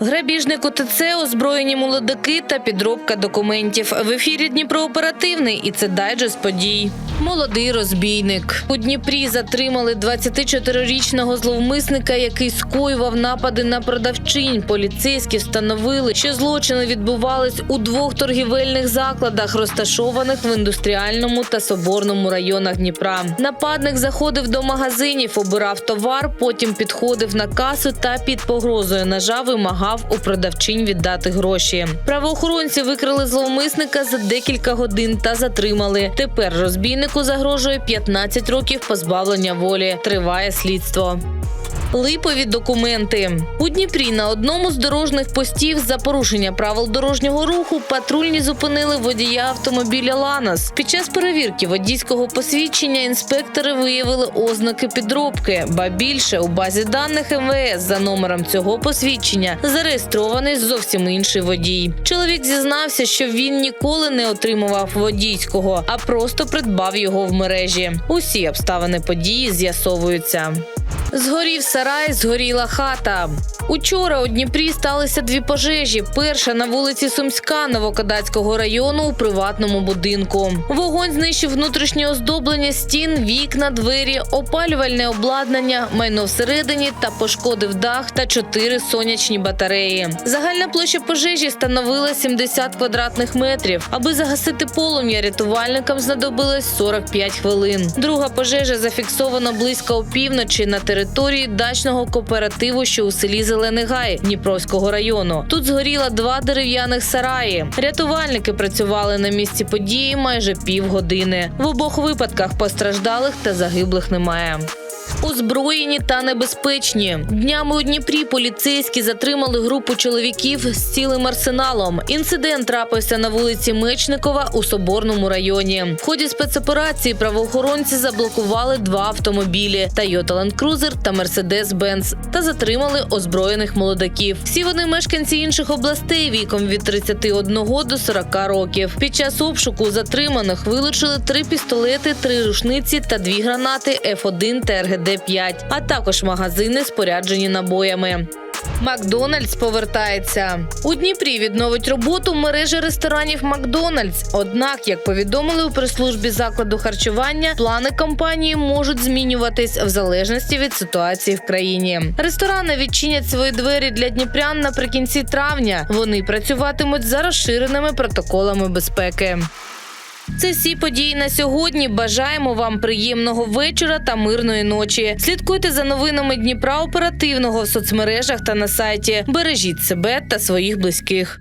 Грабіжник УТЦ, озброєні молодики та підробка документів. В ефірі Дніпро оперативний і це дайджест подій. Молодий розбійник у Дніпрі затримали 24-річного зловмисника, який скоював напади на продавчинь. Поліцейські встановили, що злочини відбувались у двох торгівельних закладах, розташованих в індустріальному та соборному районах Дніпра. Нападник заходив до магазинів, обирав товар, потім підходив на касу та під погрозою ножа вимагав у продавчинь віддати гроші. Правоохоронці викрили зловмисника за декілька годин та затримали. Тепер розбійнику загрожує 15 років позбавлення волі. Триває слідство. Липові документи у Дніпрі на одному з дорожніх постів за порушення правил дорожнього руху патрульні зупинили водія автомобіля Ланос. Під час перевірки водійського посвідчення інспектори виявили ознаки підробки. Ба більше у базі даних МВС за номером цього посвідчення зареєстрований зовсім інший водій. Чоловік зізнався, що він ніколи не отримував водійського, а просто придбав його в мережі. Усі обставини події з'ясовуються. Згорів сарай, згоріла хата. Учора у Дніпрі сталися дві пожежі. Перша на вулиці Сумська Новокадацького району у приватному будинку. Вогонь знищив внутрішнє оздоблення стін, вікна, двері, опалювальне обладнання, майно всередині та пошкодив дах та чотири сонячні батареї. Загальна площа пожежі становила 70 квадратних метрів. Аби загасити полум'я, рятувальникам знадобилось 45 хвилин. Друга пожежа зафіксована близько опівночі на території дачного кооперативу, що у селі Зелений Гай Дніпровського району. Тут згоріла два дерев'яних сараї. Рятувальники працювали на місці події майже півгодини. В обох випадках постраждалих та загиблих немає. Озброєні та небезпечні днями у Дніпрі поліцейські затримали групу чоловіків з цілим арсеналом. Інцидент трапився на вулиці Мечникова у Соборному районі. В ході спецоперації правоохоронці заблокували два автомобілі: Toyota Land Cruiser та Mercedes-Benz та затримали озброєних молодиків. Всі вони мешканці інших областей віком від 31 до 40 років. Під час обшуку затриманих вилучили три пістолети, три рушниці та дві гранати F1 та РГД-5, а також магазини, споряджені набоями. Макдональдс повертається у Дніпрі. Відновить роботу мережа ресторанів Макдональдс. Однак, як повідомили у прес-службі закладу харчування, плани компанії можуть змінюватись в залежності від ситуації в країні. Ресторани відчинять свої двері для дніпрян наприкінці травня. Вони працюватимуть за розширеними протоколами безпеки. Це всі події на сьогодні. Бажаємо вам приємного вечора та мирної ночі. Слідкуйте за новинами Дніпра оперативного в соцмережах та на сайті. Бережіть себе та своїх близьких.